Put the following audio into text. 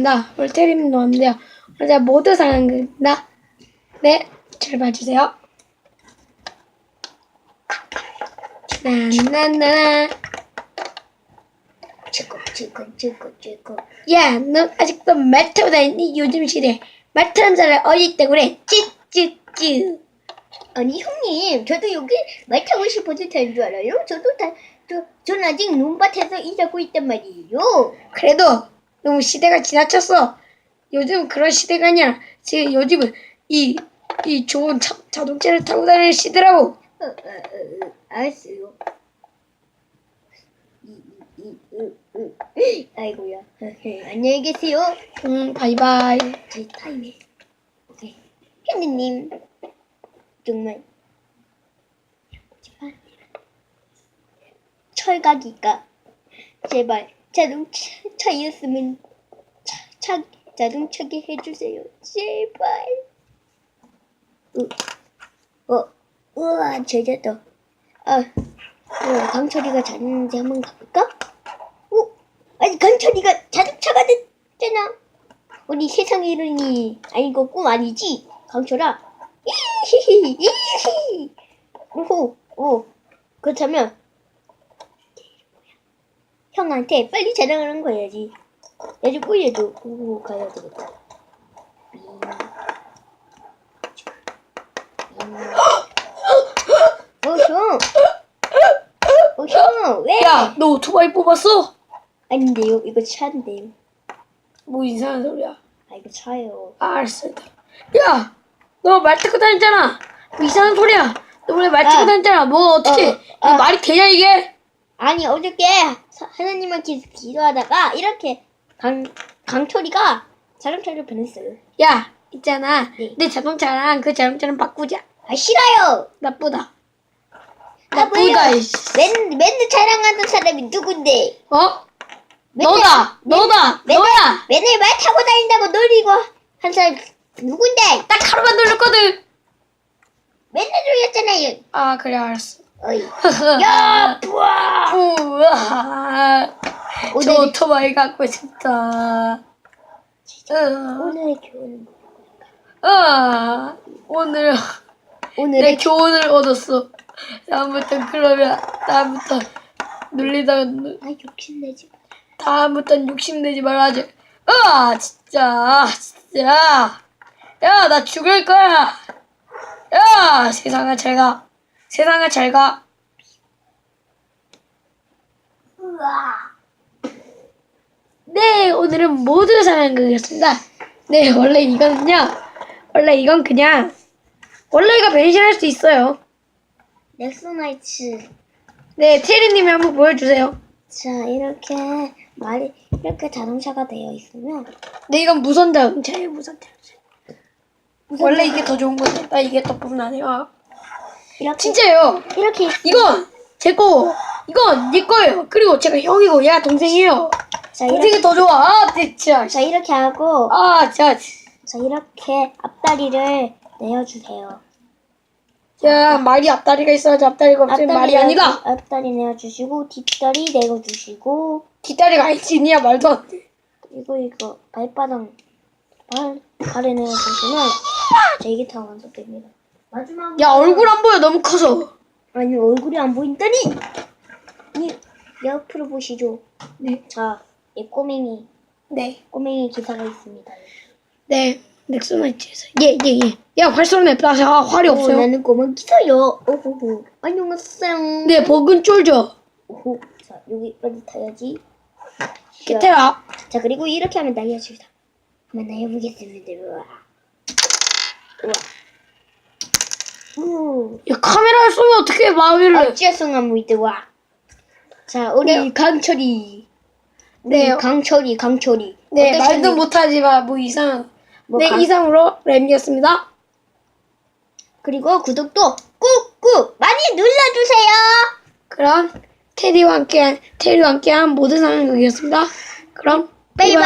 오늘 테리님 나왔는데요. 오늘 제가 모두 상황극입니다. 네, 잘 봐주세요. 나나나. 치고 치고 치고 치고 야, 너 아직도 말타고 다니니? 요즘 시대 말 타는 사람 어디 있다고 그래? 찌찌찌. 아니 형님 저도 여기 말 타고 싶어서 타는 줄 알아요? 저도 다 저, 전 아직 논밭에서 일하고 있단 말이에요 그래도 너무 시대가 지나쳤어. 요즘 그런 시대가 아니야. 지금 요즘은 이, 이 좋은 자, 자동차를 타고 다니는 시대라고. 어, 어, 어, 어, 알았어요. 이, 이, 이, 으, 으. 아이고야. 안녕히 계세요. 음, 바이바이. 제 타임에 오케이. henry님. 정말. 하지만 철가기가. 제발. 자동차 였으면 차, 차, 자동차게 해주세요 제발 어, 어, 우와 제자도 아, 어, 강철이가 자는지 한번 가볼까? 어, 아니 강철이가 자동차가 됐잖아 우리 세상 이름이 아니고 꿈 아니지? 강철아. 이히히 이히히. 오호 오 그렇다면 형한테 빨리 자랑하는 거 해야지. 아주 꼬리에도 오고 가야 되겠다. 미. 어 형. 어 형. 왜? 야, 너 오토바이 뽑았어? 아닌데요. 이거 차인데요. 뭐 이상한 소리야. 아 이거 차예요. 아, 알았어. 야, 너 말 타고 다녔잖아. 뭐 이상한 소리야. 너 원래 말 타고 아. 다녔잖아. 뭐 어떻게 어, 이게 아. 말이 되냐 이게? 아니 어저께 사- 하나님한테 기도하다가 이렇게 강 강철이가 자동차를 변했어요. 야, 있잖아. 네. 내 자동차랑 그 자동차랑 바꾸자. 아 싫어요. 나쁘다. 아 나쁘다. 뭐예요? 이씨. 맨 맨날 자랑하는 사람이 누군데? 어? 맨날- 너다. 너다. 맨날- 너야. 맨날 말 타고 다닌다고 놀리고 한 사람 누군데? 딱 하루만 놀렸거든. 맨날 놀렸잖아요. 아, 그래 알았어. 어이. 야 부아. 우와. 저 오늘 오토바이 갖고 싶다. 으, 오늘의 교훈 아, 오늘 내 오늘의 교훈을 얻었어. 다음부터 그러면 다음부터 눌리다가 누- 아 욕심내지 마. 다음부턴 욕심내지 말아야지. 아, 진짜, 진짜. 야, 나 죽을 거야. 야, 세상아 잘 가. 세상아 잘 가. 우와. 네, 오늘은 모두 사랑극이었습니다. 네, 원래 이거는요. 원래 이건 그냥 원래 이거 변신할 수 있어요. 넥소나이츠. 네, 테리님이 한번 보여주세요. 자 이렇게 말이 이렇게 자동차가 되어 있으면 네, 이건 무선 자동차예요, 무선 자동차. 원래 이게 더 좋은 건데, 나 이게 더 불나네요. 이렇게 진짜요. 이렇게 이건 제 거, 이건 네 거예요. 그리고 제가 형이고 얘가 동생이에요. 자 이렇게 동생이 더 좋아. 아, 진짜. 자 이렇게 하고 아, 진짜. 자 이렇게 앞다리를 내어주세요. 야, 말이 앞다리가 있어야지 앞다리가 없으면 말이 내어- 아니다. 앞다리 내어주시고 뒷다리 내어주시고 뒷다리가 아니지, 니야 말도 안 돼. 그리고 이거 발바닥 발 발에 내어주시면 다 완성됩니다. 마지막 야, 얼굴 안 보여. 너무 커서. 아니 얼굴이 안 보인다니. 이 옆으로 보시죠. 네. 자, 이 꼬맹이 네. 꼬맹이 기사가 있습니다. 네. 넥소나이트에서. 예, 예, 예. 야, 활쏘는 냅다. 아, 활이 오, 없어요. 나는 꼬맹 기사요. 오호호. 안녕하세요. 네, 버근 쫄죠. 오호. 자, 여기 빨리 타야지. 개태라. 자, 그리고 이렇게 하면 날려줍니다. 한번 날려보겠습니다. 우와. 우와. 우. 야, 카메라를 쏘면 어떻게 마음을. 어째서가 무이드 와. 자, 우리 네. 강철이. 네. 강철이, 강철이. 네, 어떠셨니? 말도 못하지만 뭐 이상. 뭐 네, 강- 이상으로 램이었습니다. 그리고 구독도 꾹꾹 많이 눌러주세요. 그럼 테디와 함께한 테리와 함께한 모든 상황극이었습니다. 그럼 바이바이.